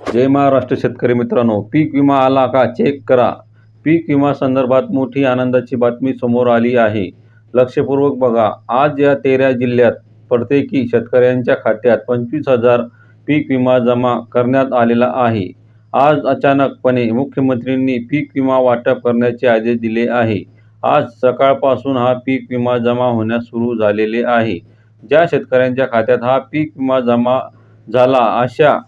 जय महाराष्ट्र शेतकरी मित्रांनो पीक विमा आला का चेक करा. पीक विमा संदर्भात मोठी आनंदाची बातमी समोर आली आहे. लक्षपूर्वक बघा आज या तेरा जिल्ह्यात प्रत्येकी शेतकऱ्यांच्या खात्यात पंचवीस हजार पीक विमा जमा करण्यात आलेला आहे. आज अचानकपणे मुख्यमंत्र्यांनी पीक विमा वाटप करण्याचे आदेश दिले आहे. आज सकाळपासून हा पीक विमा जमा होण्यास सुरू झालेले आहे. ज्या शेतकऱ्यांच्या खात्यात हा पीक विमा जमा झाला अशा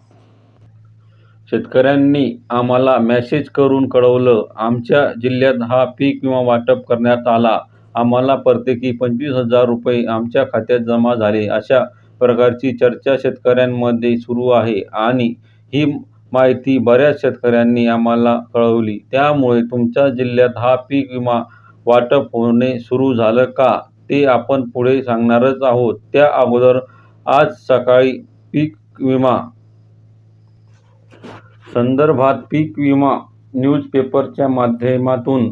शेतकऱ्यांनी आम्हाला मेसेज करून कळवलं आमच्या जिल्ह्यात हा पीक विमा वाटप करण्यात आला. आम्हाला प्रत्येकी पंचवीस हजार रुपये आमच्या खात्यात जमा झाले. अशा प्रकारची चर्चा शेतकऱ्यांमध्ये सुरू आहे आणि ही माहिती बऱ्याच शेतकऱ्यांनी आम्हाला कळवली. त्यामुळे तुमच्या जिल्ह्यात हा पीक विमा वाटप होणे सुरू झालं का ते आपण पुढे सांगणारच आहोत. त्या अगोदर आज सकाळी पीक विमा संदर्भात पीक विमा न्यूजपेपरच्या माध्यमातून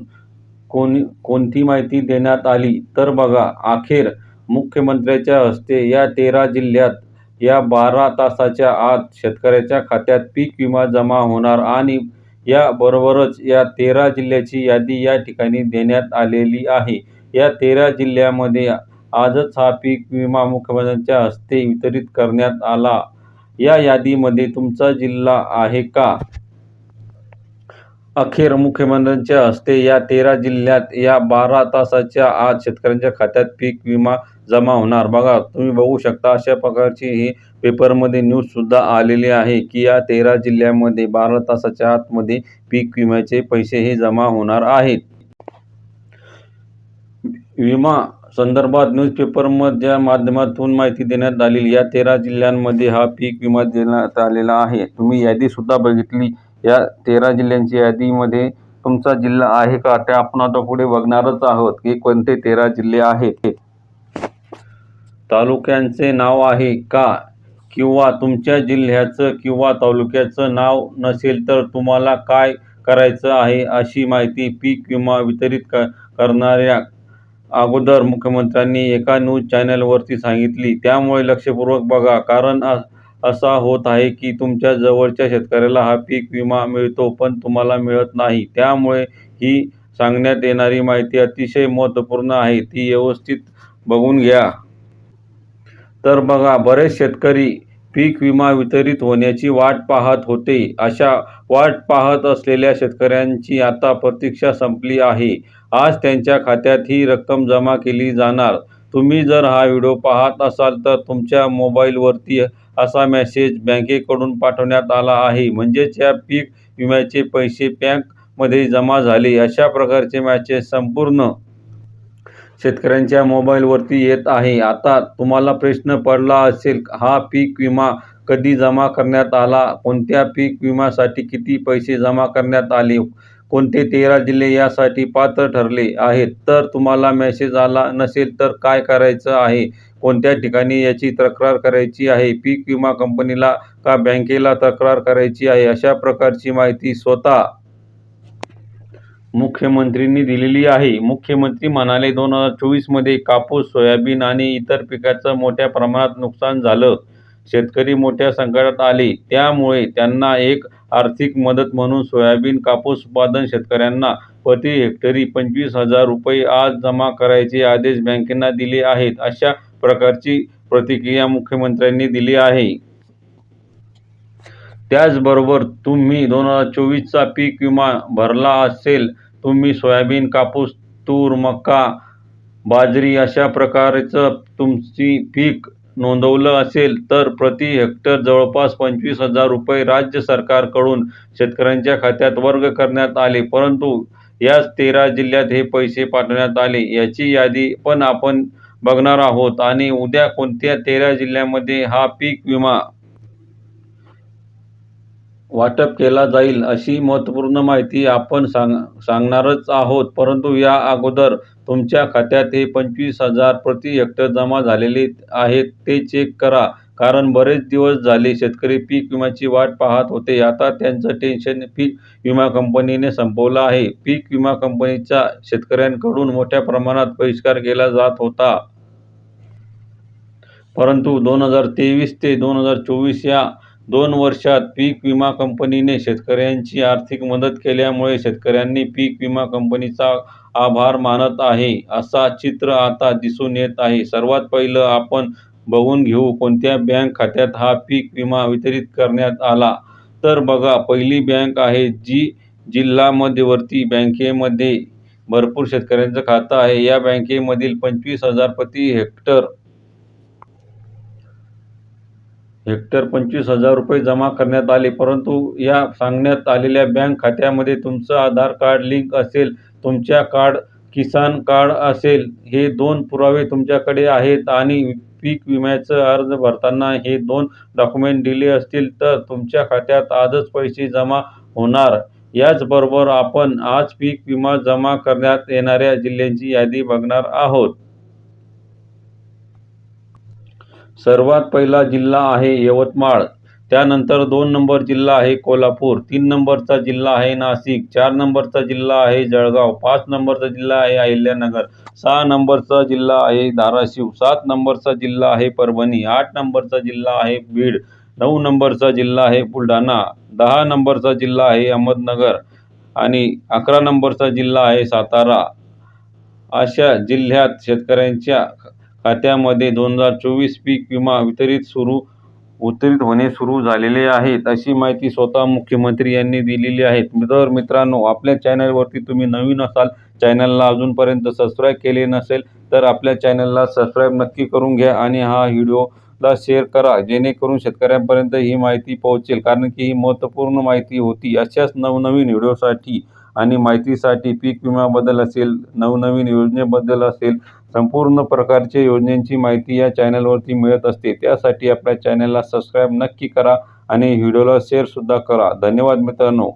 कोणी कोणती माहिती देण्यात आली? तर बघा अखेर मुख्यमंत्र्यांच्या हस्ते या तेरा जिल्ह्यात या बारा तासाच्या आत शेतकऱ्याच्या खात्यात पीक विमा जमा होणार आणि याबरोबरच या तेरा जिल्ह्याची यादी या ठिकाणी देण्यात आलेली आहे. या तेरा जिल्ह्यामध्ये आजच हा पीक विमा मुख्यमंत्र्यांच्या हस्ते वितरित करण्यात आला. या यादीमध्ये तुमचा जिल्हा आहे का? अखेर मुख्यमंत्र्यांच्या हस्ते या तेरा जिल्ह्यात या बारा तासाच्या आत शेतकऱ्यांच्या खात्यात पीक विमा जमा होणार. बघा तुम्ही बघू शकता अशा प्रकारची ही पेपरमध्ये न्यूजसुद्धा आलेली आहे की या तेरा जिल्ह्यामध्ये बारा तासाच्या आतमध्ये पीक विम्याचे पैसे हे जमा होणार आहेत. विमा संदर्भात न्यूजपेपरमधल्या माध्यमातून माहिती देण्यात आलेली या तेरा जिल्ह्यांमध्ये हा पीक विमा देण्यात आलेला आहे. तुम्ही यादीसुद्धा बघितली. या तेरा जिल्ह्यांची यादीमध्ये तुमचा जिल्हा आहे का ते आपण आता पुढे बघणारच आहोत की कोणते तेरा जिल्हे आहेत तालुक्यांचे नाव आहे का? किंवा तुमच्या जिल्ह्याचं किंवा तालुक्याचं नाव नसेल तर तुम्हाला काय करायचं आहे अशी माहिती पीक विमा वितरित क करणाऱ्या अगोदर मुख्यमंत्र्यांनी एका न्यूज चॅनलवरती सांगितली. त्यामुळे लक्षपूर्वक बघा कारण असा होत आहे की तुमच्या जवळच्या शेतकऱ्याला हा पीक विमा मिळतो पण तुम्हाला मिळत नाही. त्यामुळे ही सांगण्यात येणारी माहिती अतिशय महत्त्वपूर्ण आहे. ती व्यवस्थित बघून घ्या. तर बघा बरेच शेतकरी पीक विमा वितरित होण्याची वाट पाहत होते. अशा वाट पाहत असलेल्या शेतकऱ्यांची आता प्रतीक्षा संपली आहे. आज त्यांच्या खात्यात ही रक्कम जमा केली जाणार. तुम्ही जर हा व्हिडिओ पाहत असाल तर तुमच्या मोबाईलवरती असा मेसेज बँकेकडून पाठवण्यात आला आहे. म्हणजेच या पीक विम्याचे पैसे बँकमध्ये जमा झाले. अशा प्रकारचे मॅसेज संपूर्ण शेतकऱ्यांच्या मोबाईलवरती येत आहे. आता तुम्हाला प्रश्न पडला असेल हा पीक विमा कधी जमा करण्यात आला? कोणत्या पीक विम्यासाठी किती पैसे जमा करण्यात आले? कोणते तेरा जिल्हे यासाठी पात्र ठरले आहेत? तर तुम्हाला मेसेज आला नसेल तर काय करायचं आहे? कोणत्या ठिकाणी याची तक्रार करायची आहे? पीक विमा कंपनीला का बँकेला तक्रार करायची आहे? अशा प्रकारची माहिती स्वतः मुख्यमंत्र्यांनी दिलेली आहे. मुख्यमंत्री म्हणाले दोन हजार चोवीसमध्ये कापूस सोयाबीन आणि इतर पिकाचं मोठ्या प्रमाणात नुकसान झालं. शेतकरी मोठ्या संकटात आले. त्यामुळे त्यांना एक आर्थिक मदत म्हणून सोयाबीन कापूस उत्पादन शेतकऱ्यांना प्रति हेक्टरी पंचवीस हजार रुपये आज जमा करायचे आदेश बँकेंना दिले आहेत अशा प्रकारची प्रतिक्रिया मुख्यमंत्र्यांनी दिली आहे. त्याचबरोबर तुम्ही दोन हजार चोवीसचा पीक विमा भरला असेल तुम्ही सोयाबीन कापूस तूर मका बाजरी अशा प्रकारचं तुमची पीक नोंदवलं असेल तर प्रति हेक्टर जवळपास पंचवीस हजार रुपये राज्य सरकारकडून शेतकऱ्यांच्या खात्यात वर्ग करण्यात आले. परंतु याच तेरा जिल्ह्यात हे पैसे पाठवण्यात आले. याची यादी पण आपण बघणार आहोत. आणि उद्या कोणत्या तेरा जिल्ह्यामध्ये हा पीक विमा वाटप केला जाईल अशी महत्त्वपूर्ण माहिती आपण सांग सांगणारच आहोत. परंतु या अगोदर तुमच्या खात्यात हे पंचवीस हजार प्रति हेक्टर जमा झालेले आहेत ते चेक करा. कारण बरेच दिवस झाले शेतकरी पीक विम्याची वाट पाहत होते. आता त्यांचं टेन्शन पीक विमा कंपनीने संपवलं आहे. पीक विमा कंपनीचा शेतकऱ्यांकडून मोठ्या प्रमाणात बहिष्कार केला जात होता. परंतु दोन हजार तेवीस ते दोन हजार चोवीस या दोन वर्षात पीक विमा कंपनीने शेतकऱ्यांची आर्थिक मदत केल्यामुळे शेतकऱ्यांनी पीक विमा कंपनीचा आभार मानत आहे असा चित्र आता दिसून येत आहे. सर्वात पहिलं आपण बघून घेऊ कोणत्या बँक खात्यात हा पीक विमा वितरित करण्यात आला. तर बघा पहिली बँक आहे जी जिल्हा मध्यवर्ती बँकेमध्ये भरपूर शेतकऱ्यांचं खातं आहे. या बँकेमधील पंचवीस हजार प्रति हेक्टर हेक्टर पंचवीस हजार रुपये जमा करण्यात आले परंतु या सांगण्यात आलेल्या बँक खात्यामध्ये तुमचं आधार कार्ड लिंक असेल तुमच्या कार्ड किसान कार्ड असेल हे दोन पुरावे तुमच्याकडे आहेत आणि पीक विम्याचं अर्ज भरताना हे दोन डॉक्युमेंट दिले असतील तर तुमच्या खात्यात आजच पैसे जमा होणार. याचबरोबर आपण आज पीक विमा जमा करण्यात येणाऱ्या जिल्ह्यांची यादी बघणार आहोत. सर्वात पहिला जिल्हा आहे यवतमाळ त्यानंतर दोन नंबर जिल्हा आहे कोल्हापूर तीन नंबरचा जिल्हा आहे नाशिक चार नंबरचा जिल्हा आहे जळगाव पाच नंबरचा जिल्हा आहे अहिल्यानगर सहा नंबरचा जिल्हा आहे धाराशिव सात नंबरचा जिल्हा आहे परभणी आठ नंबरचा जिल्हा आहे बीड नऊ नंबरचा जिल्हा आहे बुलढाणा दहा नंबरचा जिल्हा आहे अहमदनगर आणि अकरा नंबरचा जिल्हा आहे सातारा अशा जिल्ह्यात शेतकऱ्यांच्या खात्यामध्ये दोन हजार चोवीस पीक विमा वितरित सुरू वितरित होणे सुरू झालेले आहेत अशी माहिती स्वतः मुख्यमंत्री यांनी दिलेली आहे. तर मित्रांनो आपल्या चॅनलवरती तुम्ही नवीन असाल चॅनलला अजूनपर्यंत सबस्क्राईब केले नसेल तर आपल्या चॅनलला सबस्क्राईब नक्की करून घ्या आणि हा व्हिडिओला शेअर करा जेणेकरून शेतकऱ्यांपर्यंत ही माहिती पोहोचेल कारण की ही महत्त्वपूर्ण माहिती होती. अशाच नवनवीन व्हिडिओसाठी आणि माहितीसाठी पीक विम्याबद्दल असेल नवनवीन योजनेबद्दल असेल संपूर्ण प्रकारच्या योजनेची माहिती या चॅनलवरती मिळत असते. त्यासाठी आपल्या चॅनलला सबस्क्राईब नक्की करा आणि व्हिडिओला शेअरसुद्धा करा. धन्यवाद मित्रांनो.